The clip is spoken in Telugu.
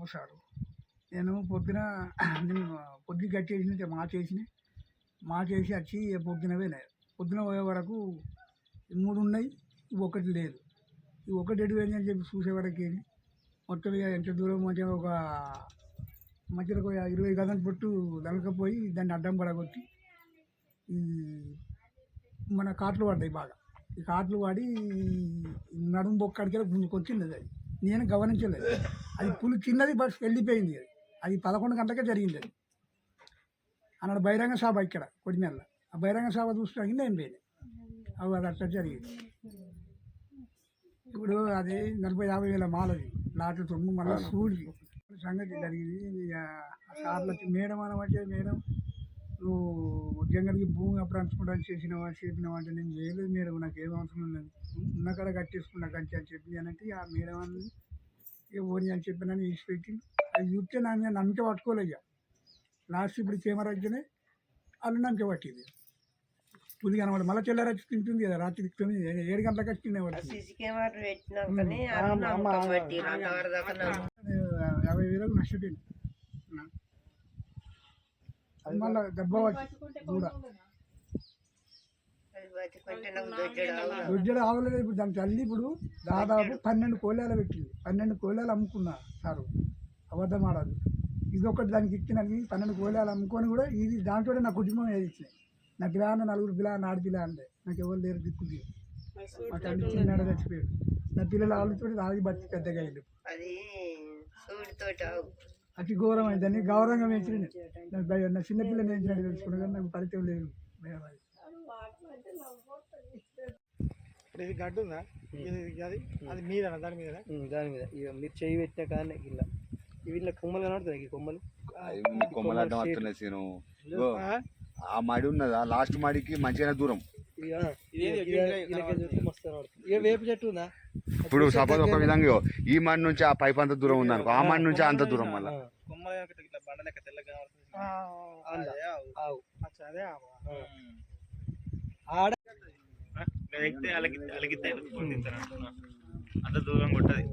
బాబు సారు నేను పొద్దున నేను పొద్దు కట్టేసిన మా చేసిన మా చేసి వచ్చి పొద్దున పోయినాయి. పొద్దున పోయే వరకు ఈ మూడు ఉన్నాయి ఇవి ఒకటి లేదు. ఈ ఒకటి ఎటు పోయింది అని చెప్పి చూసే వరకు మొత్తం ఇక ఎంత దూరం మధ్య ఒక మధ్యలో ఒక ఇరవై గదం పొట్టు దళకపోయి దాన్ని అడ్డం పడగొట్టి ఈ మన కాట్లు పడ్డాయి బాగా. ఈ కాట్లు పడి ఈ నడుము బొక్కడికి గుంజుకొచ్చింది అది. నేను గమనించలేదు. అది పులి చిన్నది బస్ వెళ్ళిపోయింది. అది అది పదకొండు గంటలకే జరిగింది. అది అన్నాడు బహిరంగ సభ ఇక్కడ కొడిమెల్ల ఆ బహిరంగ సభ చూసిన నేను పోయింది? అవి అది అట్లా జరిగింది. ఇప్పుడు అది నలభై యాభై వేల మాలది. నాటు తొమ్మిది మళ్ళీ సూడి సంగతి జరిగింది. ఇక సార్లు మేడం అనమంటే మేడం నువ్వు జంగల్కి భూమి అప్పుడు అంచుకోవడానికి చేసినావా చెప్పినావా అంటే నేను చేయలేదు మేడం నాకు ఏం అవసరం లేదు. ఉన్న కాడ కట్టేసుకున్నా కంచి అని చెప్పి అంటే ఆ మేడం అని ఇక ఓని అని చెప్పినని ఈసి పెట్టి అది చూస్తే నా మీద నమ్మిక పట్టుకోలేదు ఇక. లాస్ట్ ఇప్పుడు కెమెరా వచ్చినాయి వాళ్ళు నమ్మిక పట్టింది. పులి కనబడి మళ్ళీ తెల్లారి వచ్చి తింటుంది కదా రాత్రి తొమ్మిది ఏడు గంటలకు వచ్చి తినేవాడు సీసీ కెమెరా పెట్టినాకనే అది నమ్మకం బట్టి అంతవరకు దాకా నమ్మకం. యాభై వేలకు నష్టపోయింది అది మళ్ళీ వచ్చి కూడా. దొడ్జడ ఆవలేదు ఇప్పుడు దాని తల్లి ఇప్పుడు దాదాపు పన్నెండు కోలేలు పెట్టింది. పన్నెండు కోలేలు అమ్ముకున్నా సారు. అబద్ధం ఆడదు. ఇది ఒకటి దానికి ఇచ్చినది పన్నెండు కోలేలు అమ్ముకొని కూడా ఇది దాంట్లో నా కుటుంబం ఏది ఇచ్చినాయి నా పిల్లాన్న నలుగురు పిల్ల ఆడపిల్ల అంటే నాకు ఎవరు లేరు దిక్కు మా తండ్రి చిన్నాడు చచ్చిపోయాడు. నా పిల్లలు ఆలోచన రాగి బట్టి పెద్దగా అయ్యింది అది అతి ఘోరం అయిందని గౌరవంగా పెంచిన. నా చిన్నపిల్లని పెంచినట్టు తెలుసుకున్నా కానీ నాకు పరిచయం లేదు. ఇది గడ్డు ఉందా? అది? అది మీద దాని మీద దాని మీద. ఇక మీరు చేయి పెట్టిన కానీ ఇలా ఇవి ఇట్లా కొమ్మలు కనబడుతుంది ఈ కొమ్మలు? కొమ్మలు అడ్డం వస్తున్నాయి సీను. ఆ? మడి ఉన్నదా? లాస్ట్ మడికి మంచిగా దూరం. వేప చెట్టు ఉందా? ఇప్పుడు సపోజ్ ఒక విధంగా ఈ మడి నుంచి ఆ పైప్ అంత దూరం ఉంది అనుకో ఆ మడి నుంచి అంత దూరం మళ్ళీ. ఇట్లా బండ లెక్క తెల్లగా అందా. ఆవు. అదే ఆ. ఆడ ఎక్కితే అలగితే అలగితే అంత దూరం కొట్టది.